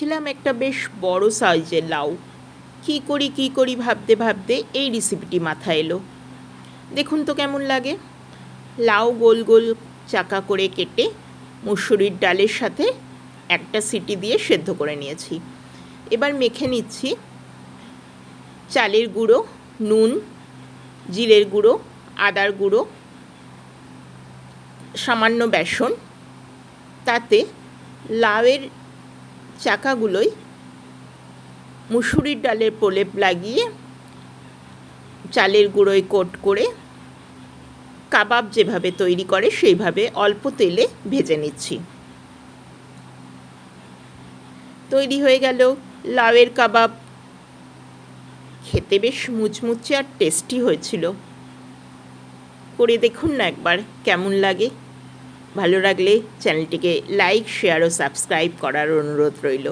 নিয়েছিলাম একটা বেশ বড় সাইজের লাউ। কী করি কী করি ভাবতে ভাবতে এই রেসিপিটি মাথায় এলো। দেখুন তো কেমন লাগে। লাউ গোল গোল চাকা করে কেটে মুসুরির ডালের সাথে একটা সিটি দিয়ে সেদ্ধ করে নিয়েছি। এবার মেখে নিচ্ছি চালের গুঁড়ো, নুন, জিরের গুঁড়ো, আদার গুঁড়ো, সামান্য বেসন। তাতে লাউয়ের চাকাগুলোই মুসুরির ডালের প্রলেপ লাগিয়ে চালের গুঁড়োয় কোট করে কাবাব যেভাবে তৈরি করে, সেইভাবে অল্প তেলে ভেজে নিচ্ছি। তৈরি হয়ে গেল লাউয়ের কাবাব। খেতে বেশ মুচমুচে আর টেস্টি হয়েছিল। করে দেখুন না একবার কেমন লাগে। ভালো লাগলে চ্যানেলটিকে লাইক শেয়ার ও সাবস্ক্রাইব করার অনুরোধ রইল।